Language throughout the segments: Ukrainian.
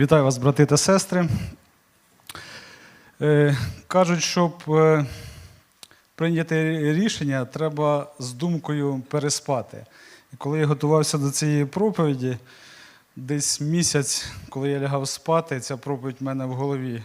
Вітаю вас, брати та сестри. Е, Кажуть, щоб е, прийняти рішення, треба з думкою переспати. І коли я готувався до цієї проповіді, десь місяць, коли я лягав спати, ця проповідь в мене в голові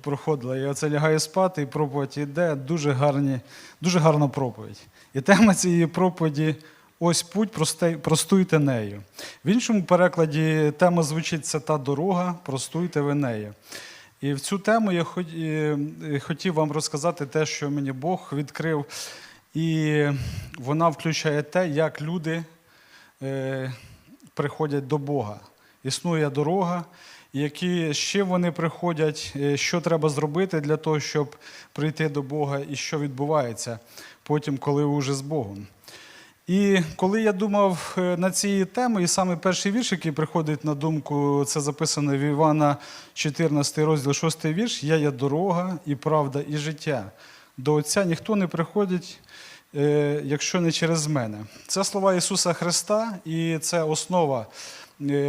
проходила. Я оце лягаю спати, і проповідь йде, дуже, гарні, дуже гарна проповідь. І тема цієї проповіді ось путь, просте- простуйте нею. В іншому перекладі тема звучить це та дорога, простуйте ви нею. І в цю тему я хот- хотів вам розказати те, що мені Бог відкрив. І вона включає те, як люди е, приходять до Бога. Існує дорога, які ще вони приходять, е, що треба зробити для того, щоб прийти до Бога, і що відбувається потім, коли ви вже з Богом. І коли я думав на цієї теми, і саме перший вірш, який приходить на думку, це записано в Івана 14 розділ 6 вірш. Я є дорога і правда, і життя. До Отця ніхто не приходить, е, якщо не через мене. Це слова Ісуса Христа, і це основа е,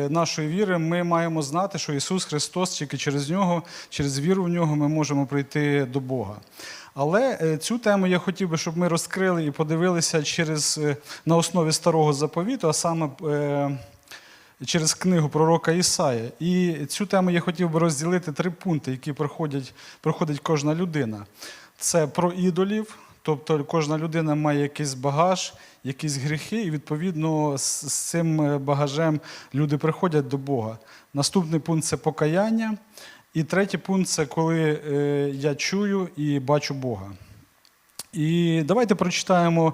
нашої віри. Ми маємо знати, що Ісус Христос тільки через нього, через віру в нього ми можемо прийти до Бога. Але е, цю тему я хотів би, щоб ми розкрили і подивилися через, е, на основі старого заповіту, а саме е, через книгу пророка Ісая. І цю тему я хотів би розділити три пункти, які проходять, проходить кожна людина. Це про ідолів, тобто кожна людина має якийсь багаж, якісь гріхи, і відповідно з, цим е, багажем люди приходять до Бога. Наступний пункт це покаяння. І третій пункт це коли е, я чую і бачу Бога. І давайте прочитаємо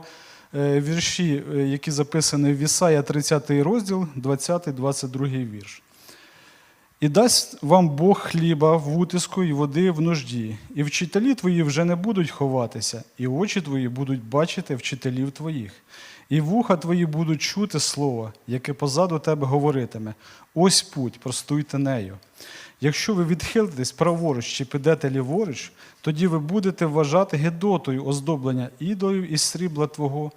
е, вірші, які записані в Ісая 30 розділ, 20-22 вірш. І дасть вам Бог хліба в утиску і води в нужді, і вчителі твої вже не будуть ховатися, і очі твої будуть бачити вчителів твоїх, і вуха твої будуть чути слово, яке позаду тебе говоритиме. Ось путь, простуйте нею. Якщо ви відхилитесь праворуч чи підете ліворуч, тоді ви будете вважати гедотою оздоблення ідолів із срібла Твого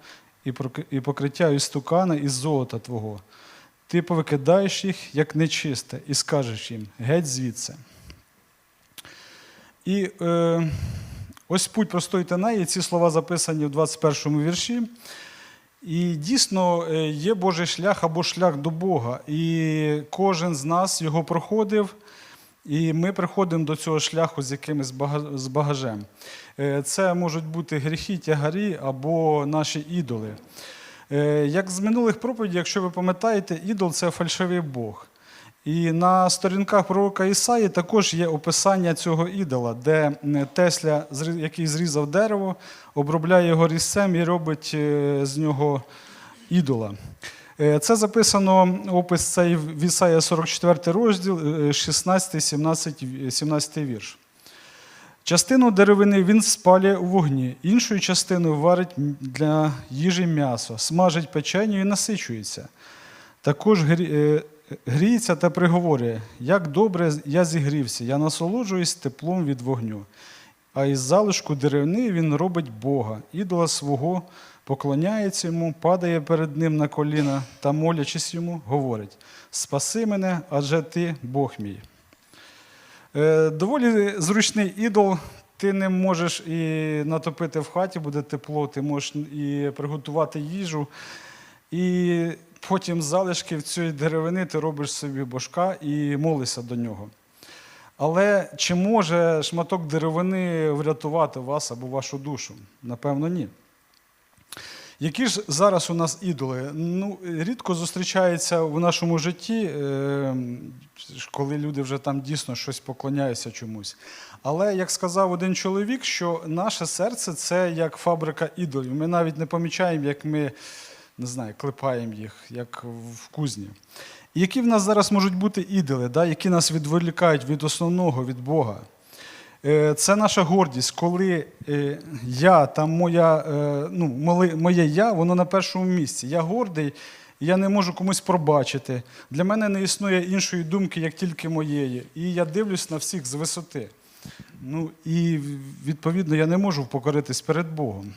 і покриття із стукана із золота Твого. Ти повикидаєш їх як нечисте, і скажеш їм геть звідси. І е, ось путь простої неї, ці слова записані в 21 вірші. І дійсно е, є Божий шлях або шлях до Бога. І кожен з нас його проходив, і ми приходимо до цього шляху з якимось багажем. Е, Це можуть бути гріхи, тягарі або наші ідоли. Е, Як з минулих проповідей, якщо ви пам'ятаєте, ідол це фальшивий Бог. І на сторінках пророка Ісаї також є описання цього ідола, де Тесля, який зрізав дерево, обробляє його різцем і робить е, з нього ідола. Е, Це записано опис цей в Ісаї 44 розділ, 16, 17, 17 вірш. Частину деревини він спалює у вогні, іншою частиною варить для їжі м'ясо, смажить печеню і насичується. Також е, гріється та приговорює, як добре я зігрівся, я насолоджуюсь теплом від вогню. А із залишку деревини він робить Бога, ідола свого, поклоняється йому, падає перед ним на коліна та, молячись йому, говорить: Спаси мене, адже ти Бог мій. Е, Доволі зручний ідол. Ти не можеш і натопити в хаті, буде тепло, ти можеш і приготувати їжу. І потім з залишків цієї деревини ти робиш собі божка і молишся до нього. Але чи може шматок деревини врятувати вас або вашу душу? Напевно, ні. Які ж зараз у нас ідоли? Ну, рідко зустрічається в нашому житті, е, коли люди вже там дійсно щось поклоняються чомусь. Але як сказав один чоловік, що наше серце це як фабрика ідолів. Ми навіть не помічаємо, як ми не знаю, клепаємо їх, як в кузні. Які в нас зараз можуть бути ідоли, да, які нас відволікають від основного, від Бога? Е, Це наша гордість, коли е, я та моя, е, ну, моє я, воно на першому місці. Я гордий, я не можу комусь пробачити. Для мене не існує іншої думки, як тільки моєї. І я дивлюсь на всіх з висоти. Ну, і відповідно я не можу покоритись перед Богом.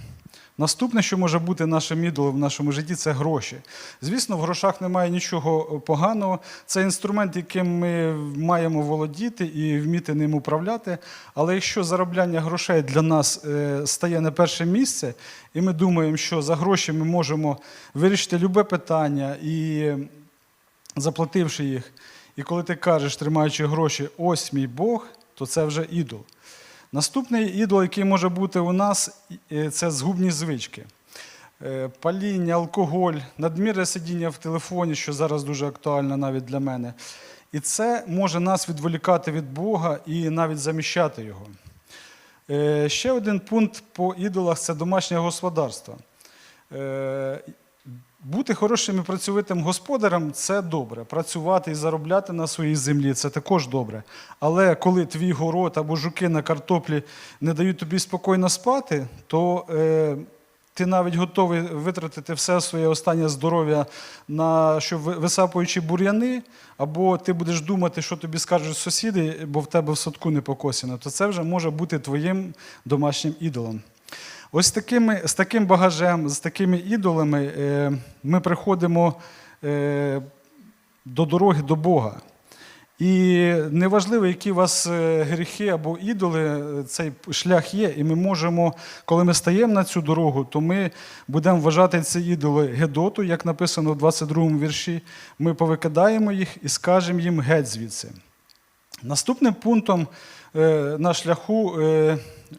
Наступне, що може бути нашим ідолом в нашому житті, це гроші. Звісно, в грошах немає нічого поганого. Це інструмент, яким ми маємо володіти і вміти ним управляти. Але якщо заробляння грошей для нас е, стає на перше місце, і ми думаємо, що за гроші ми можемо вирішити любе питання і заплативши їх, і коли ти кажеш, тримаючи гроші, ось мій Бог, то це вже ідол. Наступний ідол, який може бути у нас, е, це згубні звички. Е, Паління, алкоголь, надмірне сидіння в телефоні, що зараз дуже актуально навіть для мене. І це може нас відволікати від Бога і навіть заміщати його. Е, Ще один пункт по ідолах це домашнє господарство. Бути хорошим і працьовитим господарем це добре. Працювати і заробляти на своїй землі це також добре. Але коли твій город або жуки на картоплі не дають тобі спокійно спати, то е, ти навіть готовий витратити все своє останнє здоров'я на що висапуючи бур'яни, або ти будеш думати, що тобі скажуть сусіди, бо в тебе в садку не покосено, то це вже може бути твоїм домашнім ідолом. Ось такими, з таким багажем, з такими ідолами е, ми приходимо е, до дороги до Бога. І неважливо, які у вас е, гріхи або ідоли, цей шлях є, і ми можемо, коли ми стаємо на цю дорогу, то ми будемо вважати ці ідоли Гедоту, як написано в 22 вірші. Ми повикидаємо їх і скажемо їм геть звідси. Наступним пунктом на шляху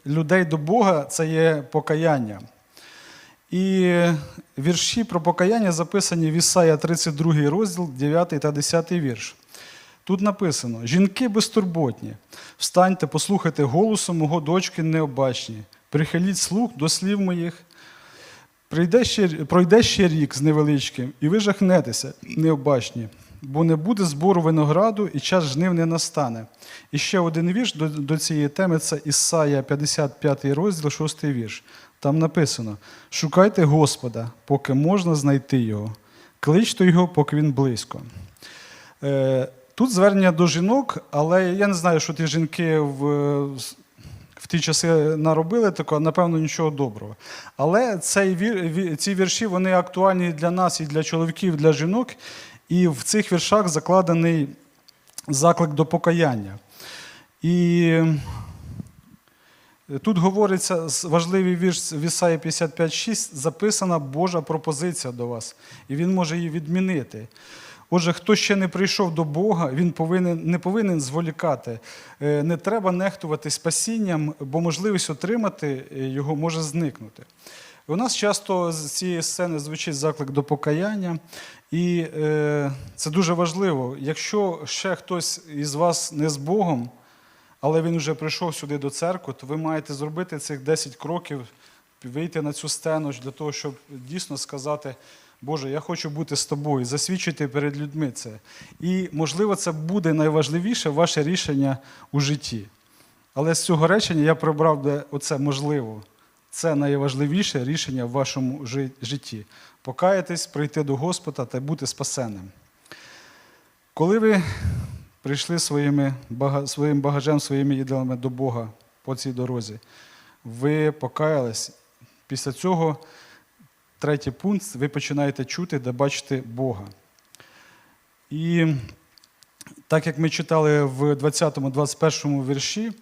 людей до Бога це є покаяння. І вірші про покаяння записані в Ісая 32 розділ, 9 та 10 вірш. Тут написано: жінки безтурботні, встаньте, послухайте голосу мого дочки необачні, прихиліть слух до слів моїх. Прийде ще, пройде ще рік з невеличким, і ви жахнетеся, необачні, бо не буде збору винограду, і час жнив не настане. І ще один вірш до, до цієї теми це Ісая 55 розділ, 6 вірш. Там написано: Шукайте Господа, поки можна знайти його, кличте його, поки він близько. Е, Тут звернення до жінок, але я не знаю, що ті жінки в, в ті часи наробили такого, напевно, нічого доброго. Але цей вір, ці вірші вони актуальні для нас і для чоловіків, і для жінок. І в цих віршах закладений заклик до покаяння. І Тут говориться важливий вірш в Ісаї 55.6, записана Божа пропозиція до вас, і він може її відмінити. Отже, хто ще не прийшов до Бога, він повинен, не повинен зволікати. Е, Не треба нехтувати спасінням, бо можливість отримати е, його може зникнути. У нас часто з цієї сцени звучить заклик до покаяння, і е, це дуже важливо. Якщо ще хтось із вас не з Богом, але він вже прийшов сюди до церкви, то ви маєте зробити цих 10 кроків, вийти на цю сцену для того, щоб дійсно сказати, Боже, я хочу бути з тобою, засвідчити перед людьми це. І, можливо, це буде найважливіше ваше рішення у житті. Але з цього речення я прибрав де оце можливо. Це найважливіше рішення в вашому житті. Покаятись, прийти до Господа та бути спасенним. Коли ви прийшли своїми, своїм багажем, своїми ідолами до Бога по цій дорозі, ви покаялись. Після цього, третій пункт, ви починаєте чути, де бачите Бога. І так як ми читали в 20-21 вірші,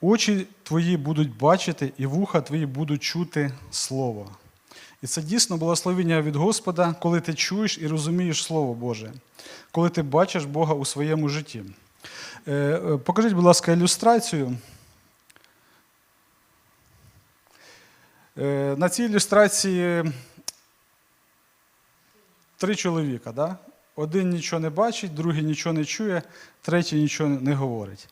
очі твої будуть бачити, і вуха твої будуть чути Слово. І це дійсно благословення від Господа, коли ти чуєш і розумієш Слово Боже, коли ти бачиш Бога у своєму житті. Е, е, Покажіть, будь ласка, ілюстрацію. Е, На цій ілюстрації три чоловіка. Да? Один нічого не бачить, другий нічого не чує, третій нічого не говорить.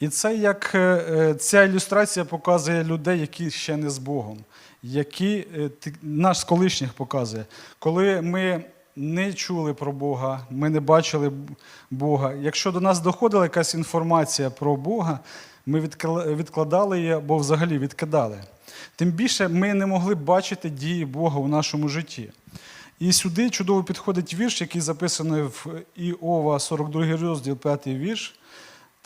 І це як е, е, ця ілюстрація показує людей, які ще не з Богом, які е, наш з колишніх показує. Коли ми не чули про Бога, ми не бачили Бога. Якщо до нас доходила якась інформація про Бога, ми відкладали її або взагалі відкидали. Тим більше ми не могли бачити дії Бога у нашому житті. І сюди чудово підходить вірш, який записаний в Іова, 42 розділ, 5 вірш.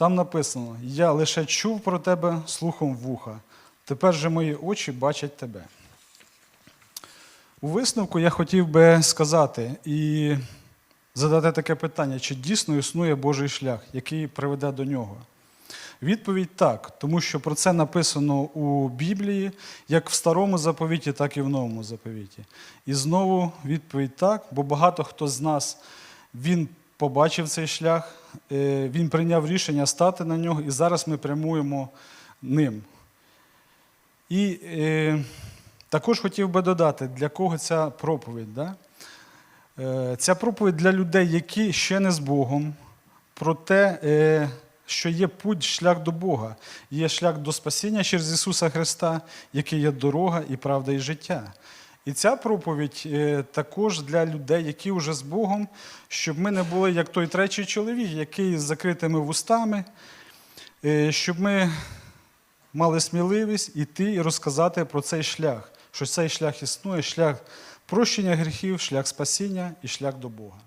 Там написано: Я лише чув про тебе слухом вуха. Тепер же мої очі бачать тебе. У висновку я хотів би сказати і задати таке питання: чи дійсно існує Божий шлях, який приведе до нього? Відповідь так, тому що про це написано у Біблії, як в старому заповіті, так і в новому заповіті. І знову відповідь так, бо багато хто з нас він побачив цей шлях, е, він прийняв рішення стати на нього, і зараз ми прямуємо ним. І е, також хотів би додати, для кого ця проповідь. Да? Е, Ця проповідь для людей, які ще не з Богом, про те, е, що є путь, шлях до Бога, є шлях до спасіння через Ісуса Христа, який є дорога і правда і життя. І ця проповідь е, також для людей, які вже з Богом, щоб ми не були як той третій чоловік, який з закритими вустами, е, щоб ми мали сміливість іти і розказати про цей шлях, що цей шлях існує, шлях прощення гріхів, шлях спасіння і шлях до Бога.